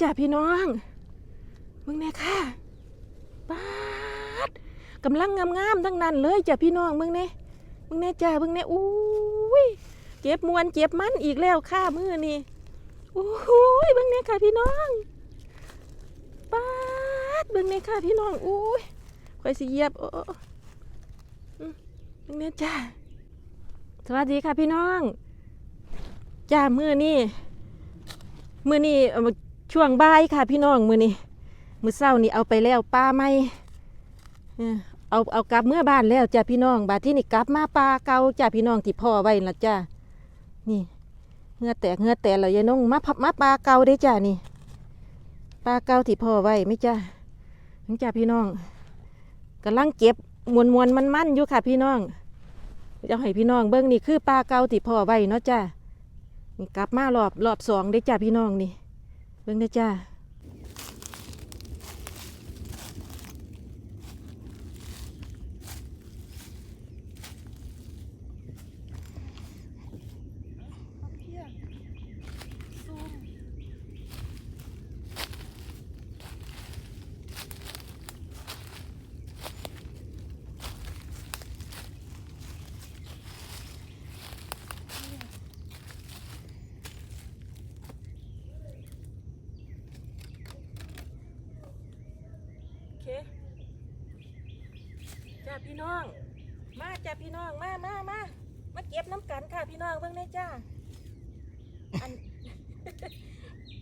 จ้าพี่น้องมึงแน่ค่ะปาดกำลังงามๆทั้งนั้นเลยจ้าพี่น้องมึงแน่มึงแน่จ้ามึงแน่อุ้ยเจ็บมวนเจ็บมันอีกแล้วค่ะมือนี่อุ้ยมึงแน่ค่ะพี่น้องปาดมึงแน่ค่ะพี่น้องอุ้ยคอยสิเยียบโอ้อืมมึงแน่จ้าสวัสดีค่ะพี่น้องจ้ามือนี่มือนี่ ช่วงบ่ายค่ะพี่น้องมือนี่มือเศร้านี่เอาไปแล้วป้าไม่เอาเอากลับเมื่อบ้านแล้วจ้าพี่น้องบาที่นี่กลับมาปลาเก่าจ้าพี่น้องที่พ่อไว้ละจ้านี่เงือแตกเงือแตกแล้วยายน้องมาพับมาปลาเก่าได้จ้านี่ปลาเก่าที่พ่อไว้ไม่จ้านี่จ้าพี่น้องกำลังเก็บมวนมวนมันมันอยู่ค่ะพี่น้องจะให้พี่น้องเบิ้งนี่คือปลาเก่าที่พ่อไว้เนาะจ้านี่กลับมารอบรอบสองได้จ้าพี่น้องนี่ เบิ่งได้อจ้าโอเคจ้า พี่น้อง มาจ้าพี่น้องมามามามาเก็บน้ำกันค่ะพี่น้องเบิ่งได้จ้าอัน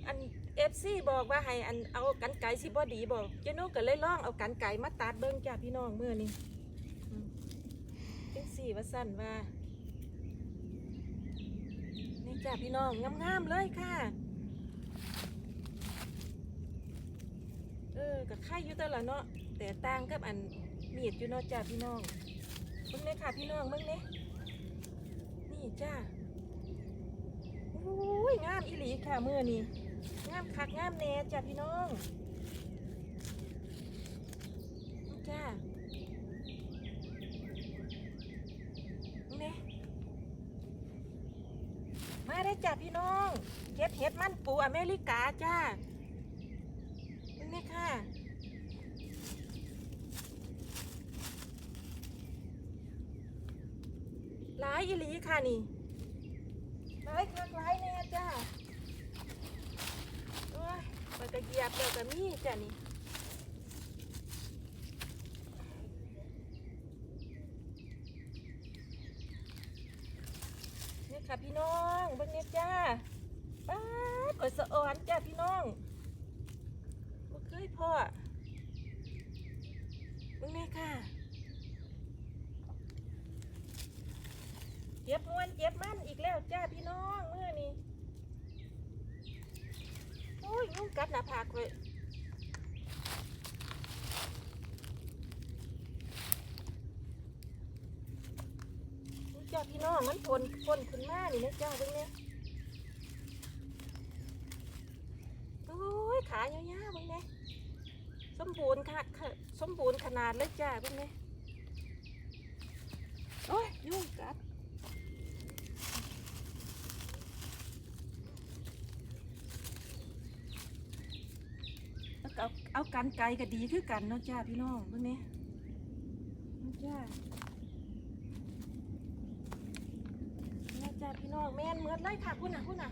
อันเอฟซีบอกว่าให้อันเอากันไก่สิบอดีบอกเจนุก็เลยล่องเอากันไก่มาตัดเบิ่งจ้าพี่น้องเมื่อนี้เป็นสี่ว่าสั้นว่านี่จ้าพี่น้องงามๆเลยค่ะเออกับไข่อยู่แต่ละเนาะแต่ต่างกับอัน มีดอยู่นาะจ้าพี่น้องเบิ่งเลยค่ะพี่น้องเบิ่งเลยนี่จ้าโอ้ยงามอีหลีค่ะเมื่อนี้งามคักงามแน่จ้าพี่น้องจ้าเบิ่ยมาได้จ้าพี่น้องเก็บเห็ดมันปูอเมริกาจ้า นี่ค่ะหลาย อีหลีค่ะนี่หลายคักหลายแน่จ้าโอ้ยมันก็เหยียบเดียวกับมีจ้ะนี่นี่ค่ะพี่น้องเบิ่งเนี่ยจ้าป๊าดกดสะอ่อนจ้าพี่น้องบ่เคยพ่อเบิ่งแม่ยค่ะ เจ็บมวนเจ็บมันอีกแล้วจ้าพี่น้องเมื่อนี้โอ้ยยุงกัดหน้าผากเลยจ้าพี่น้องมันพ่นพ่นขึ้นมานี่นะจ้าเบิ่งเนี่ยโอ้ยขายาวๆเบิ่งเนี่ยสมบูรณ์ค่ะสมบูรณ์ขนาดเลยจ้าเพิ่งนี้โอ้ยยุ่งกัดแล้วก็ เอาเอากันไกลก็ดีคือกันเนาะจ้าพี่น้องเพื่อนี้นี่จ้าเจ้าพี่น้องแม่นเมือดไล่ค่ะคุณน่ะคุณน่ะ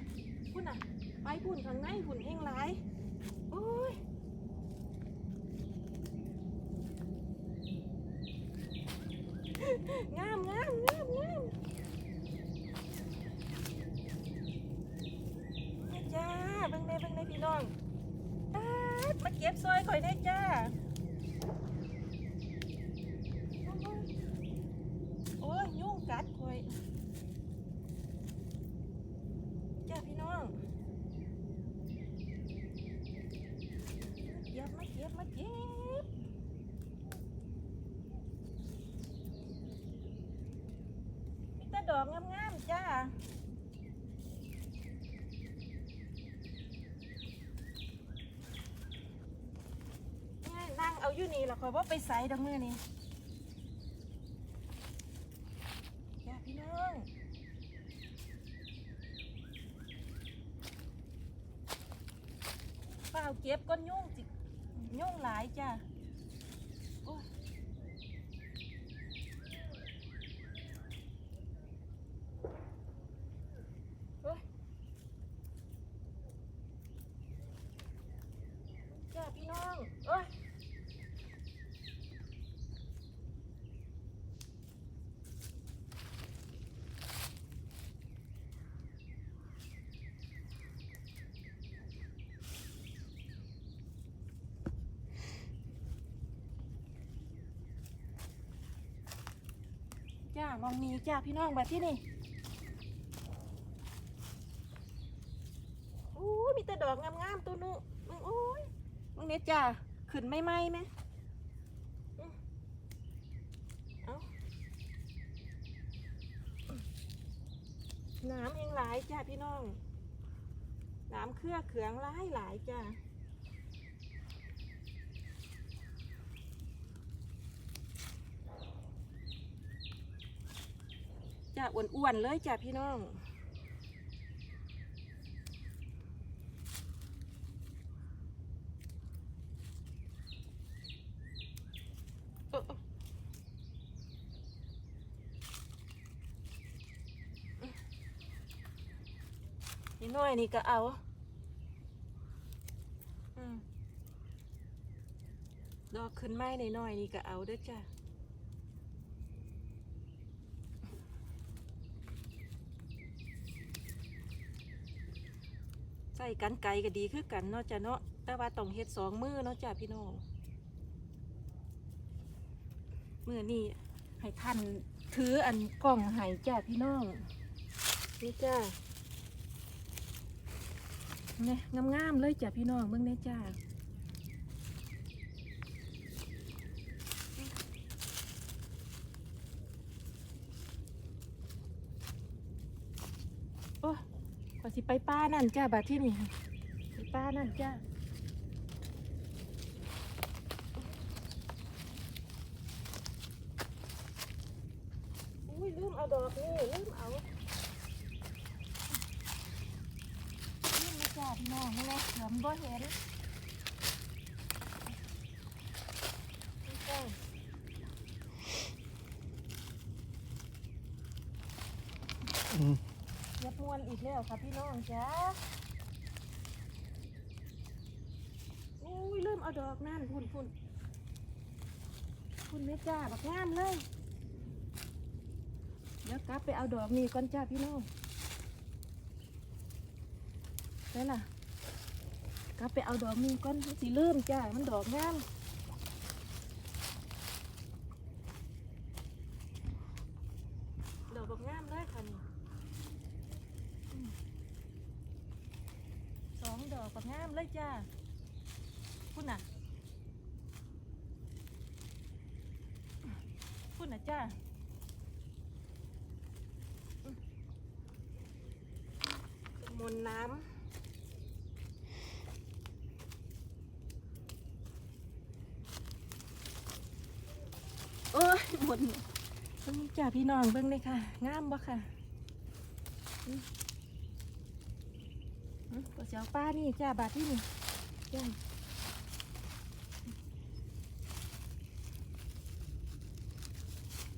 คุณน่ะไปหุ่นข้างในหุ่นเฮงหลายโอ้ย งามงามงามงามนี่จ้าเบิ่งได้เบิ่งได้พี่น้องป๊าดมาเก็บซอยข่อยได้จ้าโอ้ยยุ่งกัดข่อยจ้าพี่น้องเก็บมาเก็บมาเก็บ มีแต่ดอกงามๆจ้า นี่นั่งเอาอยู่นี่ละคอยว่าไปใส่ดังเมือนี่จ้าพี่น้องปา ต้องเก็บก้นยุ่งจิยุ่งหลายจ้ะโอ้ยโอ้ยจ้า พี่น้องโอ้ยจ้ามองมีจ้าพี่น้องแบบที่นี่โอ้ยมีแต่ดอกงามๆตัวนู้มึงโอ้ย เนี่จ้าขึ้นไม่ไหมไหมน้ำเองหลายจ้าพี่น้อง น้ำเครือเขืองหลายหลายจ้าจ้าอ้วนๆเลยจ้าพี่น้องเออ น้อยนี่ก็เอาอืมดอกขึ้นไม้ในน้อยนี่ก็เอาเด้อจ้าใส่กันไก่ก็ดีคือกันเนาะจ้ะเนาะแต่ว่าต้องเฮ็ดสองมือเนาะจ้ะพี่น้องมือนี่ให้ท่านถืออันกล้องให้จ้ะพี่น้องนี่จ้ะ นี่ยงามๆเลยจ้ะพี่น้องเบิ่งเนี่ยจ้าโอ้ขอสิไปป้านั่นจ้าบาดที่นี่ไปป้านั่นจ้าอุ้ยลืมเอาดอกนี่ลืมเอาลืมนะ จ้าพี่น้องนี่แหละเดี๋ยวมันบ่เห็นนี่จ้าอืมเย็บมวนอีกแล้วค่ะพี่น้องจ้าอุ้ยลืมเอาดอกนั่นพุ่นพุ่นพุ่นเม็ดจ้าบักงามเลย เดี๋ยวกลับไปเอาดอกนี่ก่อนจ้าพี่น้อง ได้ล่ะกลับไปเอาดอกนี่ก่อนมันสิลืมจ้ามันดอกงามดอกบักงามเลยค่ะนี่สองดอกบักงามเลยจ้าคุณน่ะคุณน่ะจ้ามมนน้ำ เอ้ยหมดเบิ่งจ้าพี่น้องเบิ่งเลยค่ะ งามบ่ค่ะอืมก็เสียวป้านี่จ้าบาทที่นี่จ้า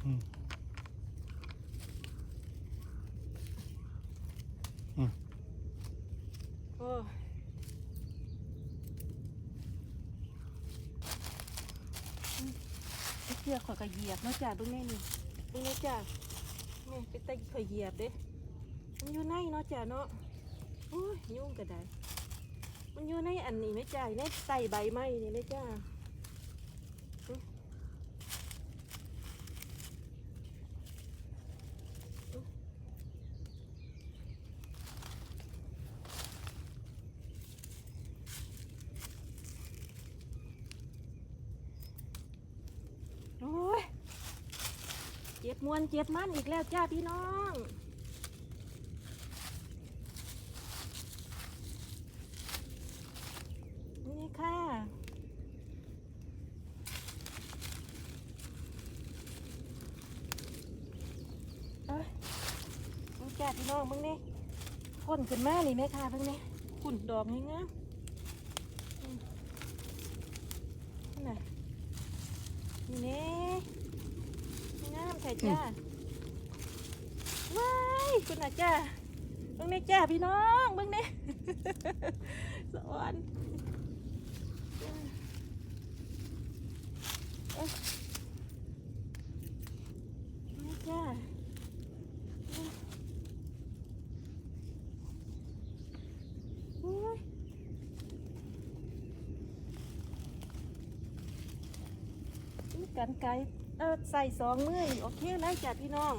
อืมโอ้อืม เสื้อข่อยก็เหยียบเนาะจ้าเบิ่งแน่นี่เบิ่งแน่จ้าแม่ไปไต่ข่อยเหยียบเด้มันอยู่ในเนาะจ้าเนาะโอ้ยยุ่งก็ได้ มันอยู่ในอันนี้ไหมจ้าในใส่ใบไม้นี่ไหมจ้าอืมอืมโอ้ยเจ็บม วนเจ็บมันอีกแล้วจ้าพี่น้องนี่ค่ะเอ้ยมึงจ้าพี่น้องมึงนี่พ่นขึ้นมานี่ไหมค่ะเพิ่งนี่ขุ่นดอกงามๆอืม นี่เน่งามใส่ จ้าว้ายคุณอาจ้าเบิ่งเน่จ้าพี่น้องเบิ่งเน่สอนเอ้ยนี่จ้าโอ้ย นี่ กันไกลเออใส่สองมือโอเคเลยจ้ะพี่น้อง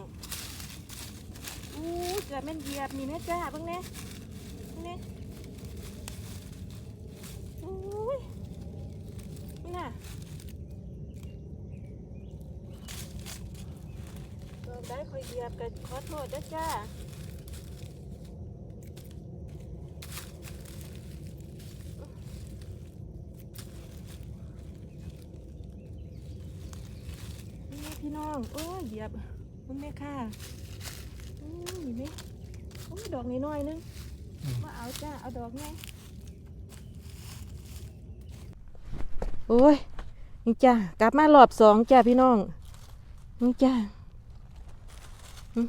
อู้เกิดแม่นเหยียบนี่แม่จ้าบิ่งแน่เบิ่งแน่อู้ยนี่น่ะเกิดได้คอยเหยียบกันขอโทษด้อจ้านี่พี่น้องโอ้ ยเหยียบมึงแม่ค่ะอู้ยนี่แม่โอ้ยดอกน้อยๆนึงอืมมาเอาจ้าเอาดอกไงโอ้ยนี่จ้ากลับมารอบสองจ้าพี่น้องนี่จ้าอืม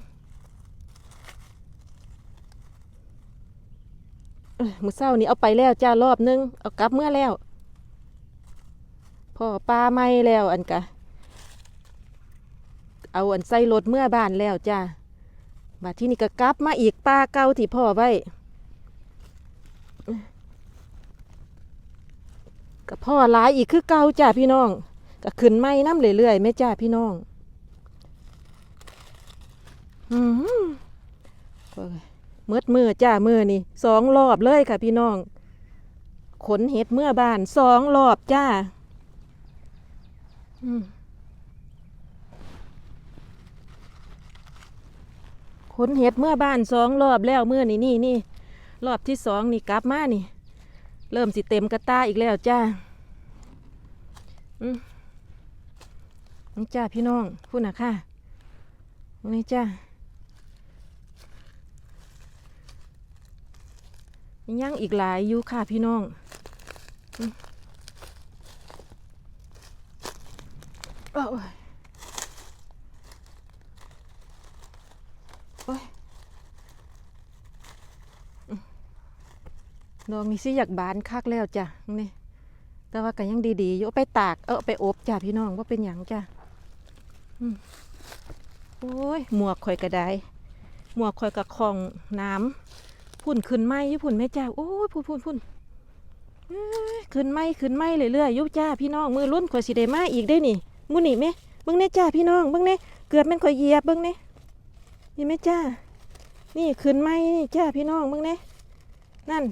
เอ้ยมือเศร้านี่เอาไปแล้วจ้ารอบนึง เอากลับเมื่อแล้ว พ่อปลาไม่แล้วอันกะ เอาอันใส่รถเมื่อบ้านแล้วจ้าบัดที่นี่ก็กลับมาอีกปลาเก่าที่พ่อไว้กับพ่อหลายอีกคือเก่าจ้าพี่น้องก็ขึ้นไม้น้ำเรื่อยๆแม่จ้าพี่น้องอืมเมืดมือจ้ามือนี่สองรอบเลยค่ะพี่น้อง ขนเห็ดเมื่อบ้านสองรอบจ้า อืม ขนเห็ดเมื่อบ้านสองรอบแล้วเมื่อนี่นี่นี่รอบที่สองนี่กลับมานี่ เริ่มสิเต็มกระตาอีกแล้วจ้าอืมนี่จ้าพี่น้องพูดนะค่ะนี่จ้ายังอีกหลายอยู่ค่ะพี่น้องอืมโอ้ยโอ้ย ดอกนี้สิอยากบานคักแล้วจ้ะนี่แต่ว่าก็ยังดีๆอยู่ไปตากเอาไปอบจ้ะพี่น้องว่าเป็นหยังจ้ะอืมโอ้ยหมวกข่อยกระไดหมวกข่อยกระคองน้ำพุ่นขึ้นไหมอยู่พุ่นแม่จ้าโอ้ยพุ่นพุ่นพุ่นขึ้นไหมขึ้นไหมเรื่อยๆยุจ้าพี่น้องมือรุ่นข่อยสิได้มาอีกได้นี่มุนี่แม่เบิ่งแน่จ้าพี่น้องเบิ่งแน่เกือบแม่นข่อยเหยียบเบิ่งแน่นี่แม่จ้านี่ขึ้นไหมนี่จ้าพี่น้องเบิ่งแน่นั่น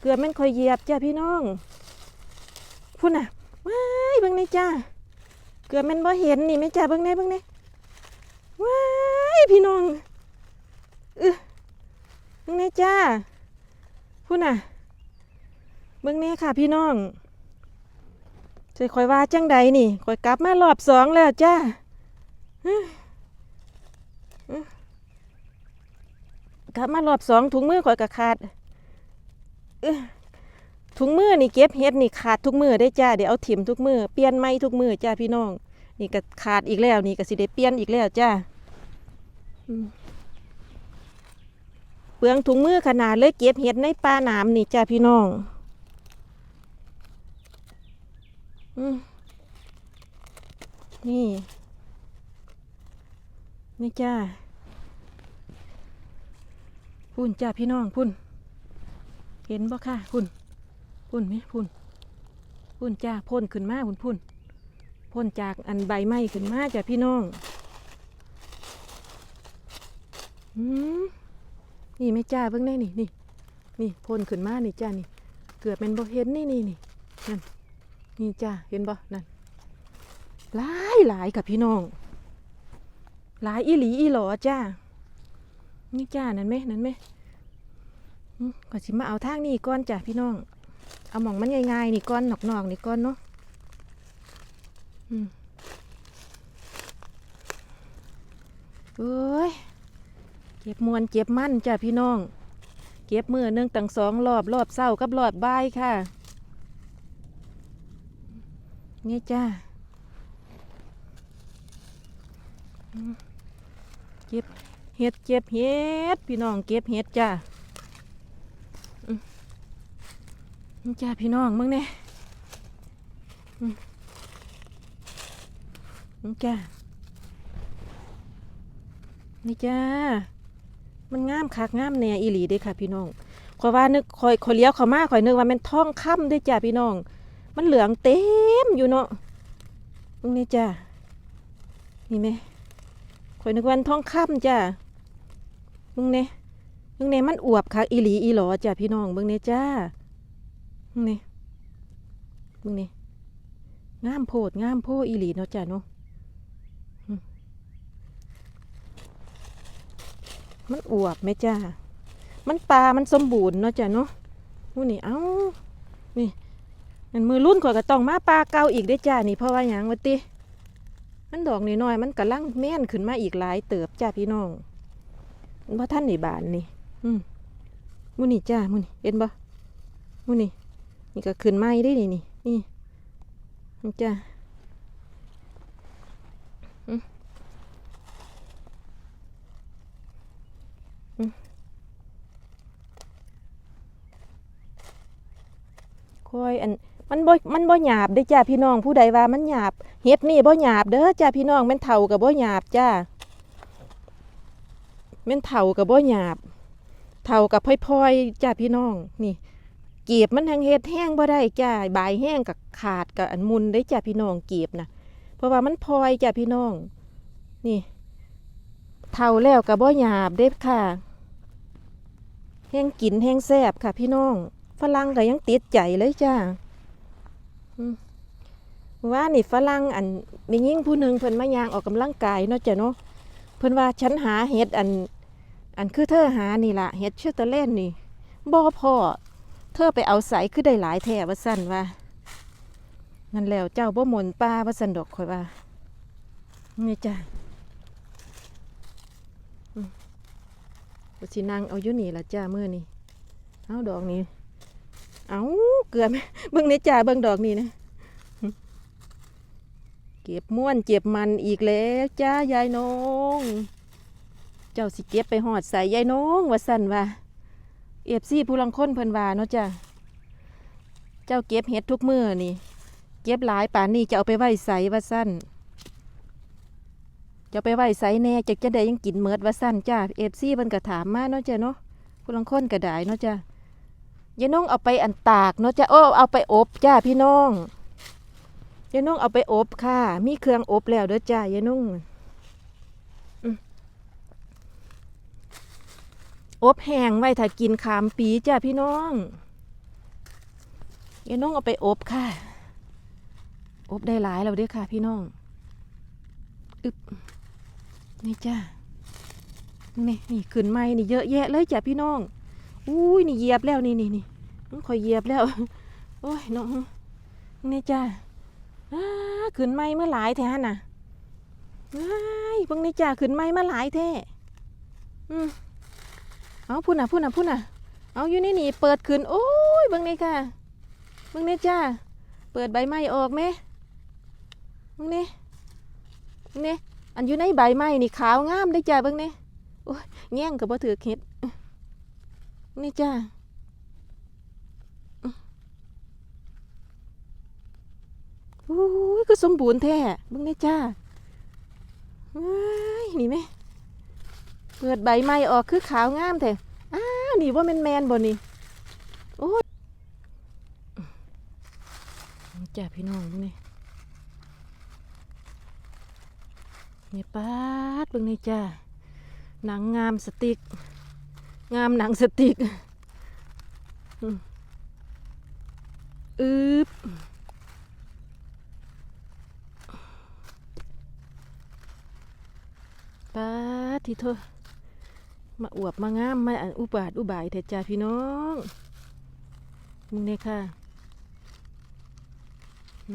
เกือบแม่นคอยเหยียบจ้าพี่น้องพุ่นน่ะว้ายเบิ่งในจ้าเกือบแม่นบ่เห็นนี่แม่จ้าเบิ่งในเบิ่งในว้ายพี่น้องเออเบิ่งในจ้าพุ่นน่ะเบิ่งในค่ะพี่น้องจะคอยว่าจังใดนี่คอยกลับมารอบสองแล้วจ้าอื้ออื้อกลับมารอบสองถุงมือคอยกระขาด ทุกมือนี่เก็บเฮ็ดนี่ขาดทุกมือได้จ้าเดี๋ยวเอาถิ่มทุกมือเปลี่ยนไม้ทุกมือจ้าพี่น้อง นี่ก็ขาดอีกแล้วนี่ก็สิได้เปลี่ยนอีกแล้วจ้าเปลืองถุงมือขนาดเลยเก็บเห็ดในป่าหนามนี่จ้าพี่น้องอนี่ นี่จ้าพุ่นจ้าพี่น้องพุ่น เห็นบ่ค่ะพุ่นพุ่นไหมพุ่นพุ่นจ้าพ่นขึ้นมาพุ่นพุ่นพ่นจากอันใบไม้ขึ้นมาจ้ะพี่น้องอืมนี่ไม่จ้าเบิ่งได้นี่นี่นี่พ่นขึ้นมานี่จ้านี่ เกือบเป็นบ่เห็นนี่นี่นี่นั่นนี่จ้าเห็นบ่นั่นหลายหลายกับพี่น้องหลายอีหลีอีหลอจ้านี่จ้านั่นไหมนั่นไหม ก็สิมาเอาทางนี้ก่อนจ้ะพี่น้อง เอาหมองมันง่ายๆนี่ก้อนหนอกๆนี่ก้อนเนาะอืมเอ้ย เก็บมวนเก็บมั่นจ้ะพี่น้อง เก็บมือหนึ่งตั้งสองรอบรอบเศร้ากับรอบบ่ายค่ะ นี่จ้าเก็บเห็ดเก็บเห็ดพี่น้องเก็บเห็ดจ้าอืม นี่จ้าพี่น้องมึงเนี่ยมนี่จ้านี่จ้า มันงามคักงามแน่อีหลีเด้ค่ะ พี่น้องคอยว่านึกคอยคอยเลี้ยวเข้ามาคอยนึกว่ามันท่องคำเด้จ้าพี่น้อง มันเหลืองเต็มอยู่เนาะมึงนี่จ้านี่ไหมคอยนึกว่ามันท่องคำจ้ามึงเนี่ยมึงเนี่ยมันอวบคักอีหลีอีหลอจ้าพี่น้องมึงเนี่ยจ้า มึงเนี่ยมึงเนี่ยงามโพดงามโพอีหลีเนาะจ้าเนาะมันอวบไหมจ้า มันปลา มันสมบูรณ์เนาะจ้ะเนาะมูนี่ เอ้า นี่นั่นมือรุ่นข่อยก็ต้องมาปลาเก่าอีกได้จ้า นี่เพราะว่าหยังวะติมันดอกน้อยๆมันกำลังแม่นขึ้นมาอีกหลายเติบจ้าพี่น้องมันบ่ท่านในบานนี่ อืมมูนี่จ้ามูนี่เห็นบ่มูนี่ นี่ก็ขึ้นไม้ได้นี่นี่นี่นี่จ้าอืมอืมคอยอันมันบ่มันบ่หยาบเด้จ้าพี่น้องผู้ใดว่ามันหยาบเฮ็ดนี่บ่หยาบเด้อจ้าพี่น้องแม่นเฒ่ากับบ่หยาบจ้าแม่นเฒ่ากับบ่หยาบเฒ่ากับพลอยๆจ้าพี่น้องนี่ กียบมันทั้งเฮ็ดแห้งบ่ได้จ้าใบายแห้งกับขาดกับอันมุนได้จ้าพี่น้องเกียบนะเพราะว่ามันพลอยจ้าพี่น้อง นี่เฒ่าแล้วกับบ่หยาบเด้ค่ะ แห้งกินแห้งแซ่บค่ะ พี่น้องฝรั่งก็ยังติดใจเลยจ้าว่านี่ฝรั่งอันมียิ่งผู้หนึ่งเพิ่นมายางออกกำลังกายเนาะจ้ะเนาะเพิ่นว่าฉันหาเห็ดอัน อันคือเธอหานี่ล่ะเห็ดเชื่อตะเล่นนี่บ่พอ เธอไปเอาใสคือได้หลายแท้ว่าสั่นว่านั่นแล้วเจ้าบ่หมนป้าว่าสั่นดอกข่อยว่านี่จ้ะอืมก็สินั่งเอาอยู่นี่ละจ้าเมื้อนี้เอาดอกนี้เอาเกลือไหมเบิ่งในจ่าเบิ่งดอกนี้นะเก็บม่วนเจ็บมันอีกแล้วจ้ายายน้อง เจ้าสิเก็บไปหอดใส่ยายน้องว่าสั่นว่า เอฟซีผู้ลังค้นเพิ่นว่าเนาะจ้าเจ้าเก็บเห็ดทุกมือนี่ เก็บหลายป่านนี้จะเอาไปไหว้ใส่ว่าสั่นจะเอาไปไหว้ใส่แน่จะจะได้ยังกินเมิดว่าสั่นจ้าเอฟซีเพิ่นก็ถามมาเนาะจ้าเนาะผู้ลังค้นก็ได้เนาะจ้ะยายน้องเอาไปอันตากเนาะจ้ะโอ้เอาไปอบจ้าพี่น้องยายน้องเอาไปอบค่ะ มีเครื่องอบแล้วเด้อจ้ายายน้องอืม อบแห้งไว้ถ้ากินขามปีจ้าพี่น้องยายน้องเอาไปอบค่ะ อบได้หลายแล้วเด้อค่ะ พี่น้องอึบนี่จ้านี่นี่ขึ้นไม้นี่เยอะแยะเลยจ้ะพี่น้อง อุ้ยนี่เหยียบแล้วนี่นี่นี่คอยเหยียบแล้ว โอ้ยน้องนี่จ้าขึ้นไม้เมื่อหลายแท้น่ะว้ายเบิ่งนี่จ้าขึ้นไม้มาหลายแท้อืม เอาพุ่นน่ะพุ่นน่ะพุ่นน่ะเอาอยู่นี่นี่เปิดขึ้นโอ้ยเบิ่งนี่ค่ะเบิ่งนี่จ้า เปิดใบไม้ออกไหมเบิ่งนี่เบิ่งนี่อันอยู่ในใบไม้นี่ขาวงามได้จ้าเบิ่งนี่แง่งกับบ่ถือเฮ็ดนี่จ้าอุ้ยก็สมบูรณ์แท้เบิ่งนี่จ้าว้ายนี่ไหม เปิดใบไม้ออกคือขาวงามแท้อ้านี่ว่าแมนแมนบ่นี่โอ้ยนี่จ้าพี่น้องเบิ่งนี่นี่ปาดเบิ่งนี่จ้าหนังงามสติก งามหนังสติกอืมอึบปาดที่เธอ มาอวบมางามมาอันอุบาทอุบายเถอะจ้าพี่น้องมึงเนี่ยค่ะ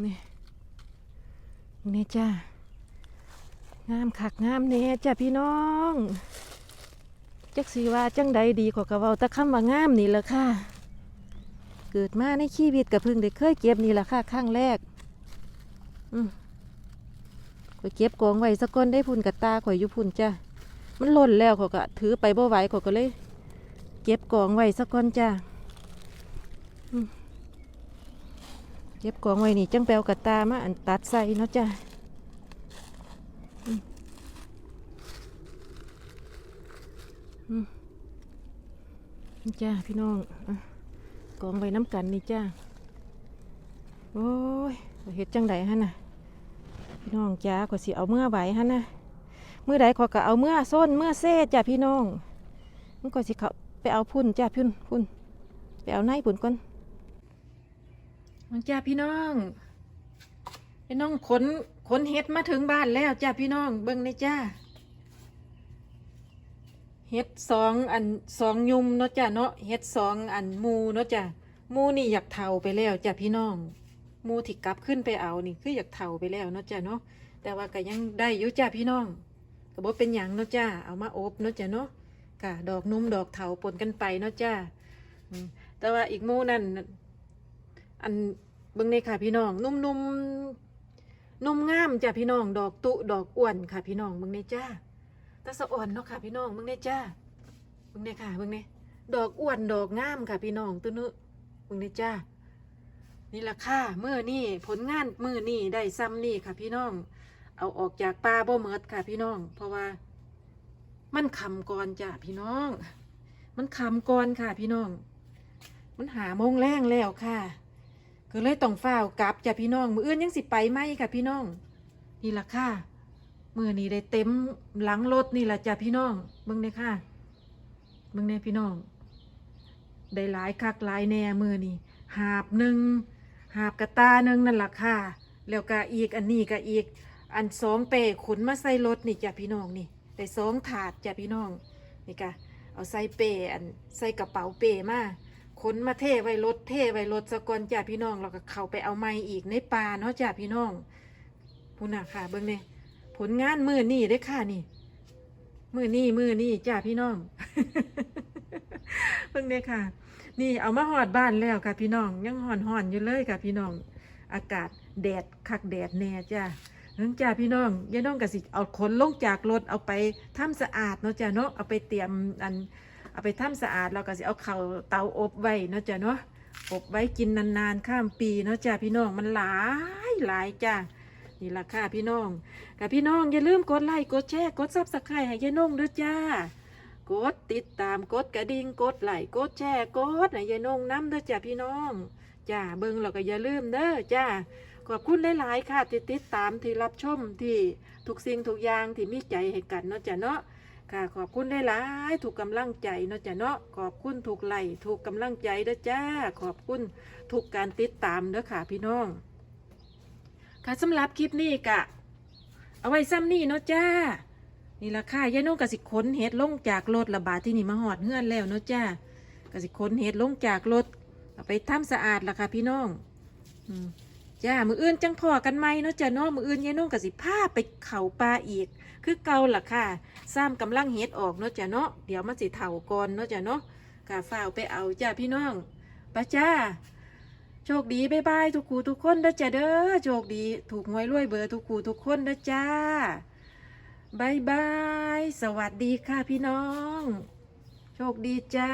นี่มึงเนี่ยจ้างามคักงามแน่จ้ะพี่น้องจักสีว่าจังใดดีขอกระเว้าตะคำว่างามนี่แหละค่ะ เกิดมาในชีวิตกับพึ่งได้เคยเก็บนี่แหละค่ะครั้งแรก อืมข่อยเก็บกองไว้สักก้อนได้พุ่นกับตาข่อยอยู่พุ่นจ้ะ มันหล่นแล้วข่อก็ถือไปบ่ไหวข่อก็เลย เก็บกองไว้สักก้อนจ้ะอืมเก็บกองไว้นี่จังแปลวกับตามาอันตัดใส่เนาะจ้ะอืมอืมนี่จ้าพี่น้องอะกองไว้น้ำกันนี่จ้าโอ้ยเฮ็ดจังไดฮะน่ะพี่น้องจ้าก็สิเอาเมื่อไหวฮะนะ เมื่อใดขอยก็เอาเมื่อส้นเมื่อเซ่จ้าพี่น้องมันก็สิเขาไปเอาพุ่นจ้าพุ่นพุ่นไปเอาในพุ่นก่อนมันจ้าพี่น้องพี่น้องขนขนเห็ดมาถึงบ้านแล้วจ้าพี่น้องเบิ่งในจ้าเห็ดสองอันสองยุมเนาะจ้าเนาะเห็ดสองอันมูเนาะจ้ามูนี่อยากเท่าไปแล้วจ้าพี่น้องมูที่กลับขึ้นไปเอานี่คืออยากเฒ่าไปแล้วเนาะจ้ะเนาะแต่ว่าก็ยังได้อยู่จ้าพี่น้อง ก็บ่เป็นหยังเนาะจ้า เอามาอบเนาะจ้ะเนาะค่ะดอกนุ่มดอกเถาปนกันไปเนาะจ้าแต่ว่าอีกหมูนั่นอันเบิ่งในค่ะพี่น้อง นุ่มนุ่มนุ่มงามจ้าพี่น้องดอกตุดอกอ้วนค่ะพี่น้องเบิ่งในจ้าตาสะอ่อนเนาะค่ะพี่น้องเบิ่งในจ้าเบิ่งในค่ะเบิ่งในดอกอ้วนดอกงามค่ะพี่น้องตัวนึเบิ่งในจ้านี่ละค่ะมือนี่ผลงานมือนี่ได้ซ้ำนี่ค่ะพี่น้อง เอาออกจากป่าบ่เมิดค่ะพี่น้อง เพราะว่า มันคำก่อนจ้ะพี่น้อง มันคำก่อนค่ะพี่น้อง มันหาโมงแรงแล้วค่ะก็เลยต้องฝ้าวกลับจ้ะพี่น้องมืออื่นยังสิไปไหมค่ะพี่น้อง นี่ละค่ะมือนี่ได้เต็มหลังรถนี่ละจ้ะพี่น้องเบิ่งเลยค่ะเบิ่งเนี่ยพี่น้อง ได้หลายคักหลายแหน่มือนี่หาบหนึ่งหาบกระตาหนึ่งนั่นแหละค่ะ แล้วก็อีกอันนี้ก็อีก อันสองเป้ขนมาใส่รถนี่จ้ะพี่น้องนี่ได้สองถาดจ้ะพี่น้องนี่ก็เอาใส่เป้อันใส่กระเป๋าเป้มาขนมาเทไว้รถเทไว้รถสะกอนจ้ะพี่น้องแล้วก็เข้าไปเอาไม้อีกในป่าเนาะจ้ะพี่น้องพูน่ะค่ะเบิ่งเนี่ยผลงานมือนี่ได้ค่ะนี่มือนี่มือนี่จ้ะพี่น้องเบิ่งเนี่ยค่ะ นี่เอามาหอดบ้านแล้วค่ะพี่น้อง ยังห่อนห่อนอยู่เลยค่ะพี่น้อง อากาศแดดคักแดดแน่จ้า นื่งจ้าพี่น้องยายน้องกสิเอาขนลงจากรถเอาไปทำสะอาดเนาะจ้าเนาะเอาไปเตรียมอันเอาไปทำสะอาดแล้วก็สิเอาเข่าเตาอบไว้เนาะจ้าเนาะอบไว้กินนานๆข้ามปีเนาะจ้าพี่น้องมันหลายหลายจ้านี่ละค่ะพี่น้องกับพี่น้องอย่าลืมกดไลค์กดแชร์กดซับสไครต์ให้ยายน้องด้วยจ้ากดติดตามกดกระดิ่งกดไลค์กดแชร์กดให้ยายน้องน้ำเด้อจ้าพี่น้องจ้าเบิ่งแล้วก็อย่าลืมเด้อจ้า ขอบคุณหลายๆค่ะที่ติดตามที่รับชมที่ทุกสิ่งทุกอย่างที่มีใจให้กันเนาะจ้าเนาะค่ะขอบคุณหลายๆถูกกำลังใจเนาะจ้าเนาะขอบคุณถูกไลค์ถูกกำลังใจเด้อจ้า ขอบคุณทุกการติดตามเด้อค่ะพี่น้อง ค่ะสำหรับคลิปนี้กะ เอาไว้ซ้ำนี่เนาะจ้า นี่ละค่ะยายน้องกสิขนเห็ดลงจากรถระบาดที่นี่มาหอดเฮือนแล้วเนาะจ้ากสิขนเห็ดลงจากรถเอาไปทำสะอาดละค่ะพี่น้อง อืม จ้า มืออื่นจังพอกันไหมเนาะจ้าเนาะมืออื่นยายน้องกับสิพาไปเข่าปลาอีก คือเก่าล่ะค่ะซ้ำกำลังเห็ดออกเนาะจ้าเนาะเดี๋ยวมันสิเถ่าก่อนเนาะจ้าเนาะกาฝ้าไปเอาจ้าพี่น้องปะจ้า โชคดีบ๊ายบายทุกคูทุกคนเด้อจ้าเด้อโชคดีถูกหวยรวยเบอร์ทุกคูทุกคนเด้อจ้าบายบายสวัสดีค่ะพี่น้อง โชคดีจ้า